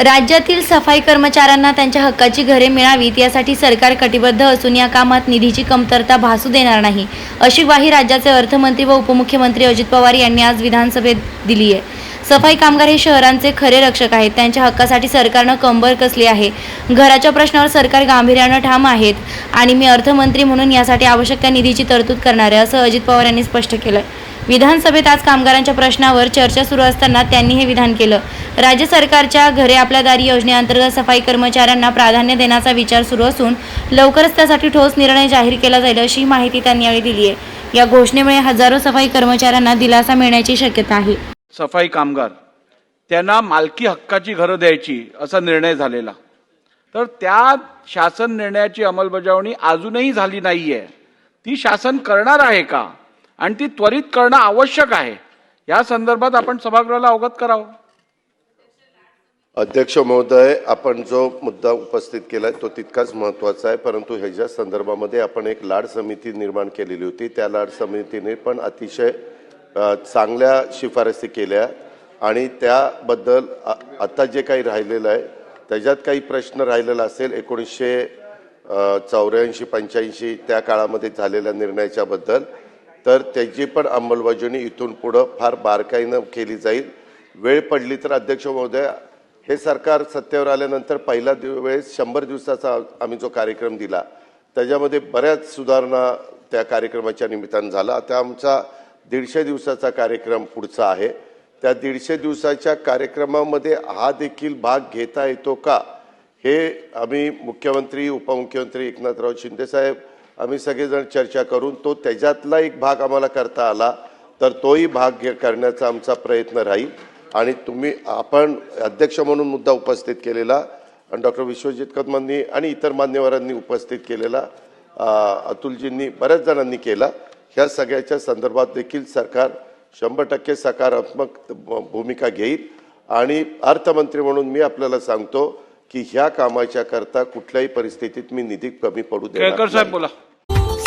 राज्यातील सफाई कर्मचाऱ्यांना त्यांच्या हक्काची घरे मिळावीत यासाठी सरकार कटिबद्ध असून या कामात निधीची कमतरता भासू देणार नाही. अशी ग्वाही राज्याचे अर्थमंत्री व उपमुख्यमंत्री अजित पवार यांनी आज विधानसभेत दिली आहे सफाई कामगार हे शहरांचे खरे रक्षक आहेत. त्यांच्या हक्कासाठी सरकारनं कंबर कसली आहे? घराच्या प्रश्नावर सरकार गांभीर्यानं ठाम आहेत आणि मी अर्थमंत्री म्हणून यासाठी आवश्यक त्या निधीची तरतूद करणार आहे असं अजित पवार यांनी स्पष्ट केलं विधानसभेत आज कामगारांच्या प्रश्नावर चर्चा सुरू असताना त्यांनी हे विधान केलं. राज्य सरकारच्या घरे आपल्या दारी योजनेअंतर्गत सफाई कर्मचाऱ्यांना प्राधान्य देण्याचा विचार सुरू असून लवकरच त्यासाठी ठोस निर्णय जाहीर केला जाईल अशी माहिती त्यांनी यावेळी दिली आहे या घोषणेमुळे हजारो सफाई कर्मचाऱ्यांना दिलासा मिळण्याची शक्यता आहे. सफाई कामगार त्यांना मालकी हक्काची घरं द्यायची असा निर्णय झालेला. तर त्या शासन निर्णयाची अंमलबजावणी अजूनही झाली नाही आहे ती शासन करणार आहे का? आणि ती त्वरित करणं आवश्यक आहे. या संदर्भात आपण सभागृहाला अवगत करावं. अध्यक्ष महोदय आपण जो मुद्दा उपस्थित केलाय तो तितकाच महत्त्वाचा आहे. परंतु ह्याच्या संदर्भामध्ये आपण एक लाड समिती निर्माण केलेली होती. त्या लाड समितीने पण अतिशय चांगल्या शिफारसी केल्या आणि त्याबद्दल आत्ता आता जे काही राहिलेलं आहे त्याच्यात काही प्रश्न राहिलेला असेल एकोणीसशे चौऱ्याऐंशी पंच्याऐंशी त्या काळामध्ये झालेल्या निर्णयाच्याबद्दल तर त्याची पण अंमलबजावणी इथून पुढं फार बारकाईनं केली जाईल. वेळ पडली तर अध्यक्ष महोदय हे सरकार सत्तेवर आल्यानंतर पहिला वेळेस शंभर दिवसाचा आम्ही जो कार्यक्रम दिला त्याच्यामध्ये बऱ्याच सुधारणा त्या कार्यक्रमाच्या निमित्तानं झाला. आता आमचा दीडशे दिवसाचा कार्यक्रम पुढचा आहे. त्या दीडशे दिवसाच्या कार्यक्रमामध्ये हा देखील भाग घेता येतो का? हे आम्ही मुख्यमंत्री उपमुख्यमंत्री एकनाथराव शिंदेसाहेब आम्ही सगळेजण चर्चा करून तो त्याच्यातला एक भाग आम्हाला करता आला तर तोही भाग घे- करण्याचा आमचा प्रयत्न राहील. आणि तुम्ही आपण अध्यक्ष म्हणून मुद्दा उपस्थित केलेला आणि डॉक्टर विश्वजित कदमांनी आणि इतर मान्यवरांनी उपस्थित केलेला अतुलजींनी बऱ्याच जणांनी केला. ह्या सगळ्याच्या संदर्भात देखील सरकार शंभर टक्के सकारात्मक भूमिका घेईल आणि अर्थमंत्री म्हणून मी आपल्याला सांगतो की ह्या कामाच्या करता कुठल्याही परिस्थितीत मी निधी कमी पडू देणार केळकर साहेब नाही. बोला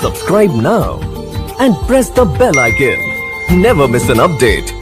Subscribe now and press the bell icon. Never miss an update.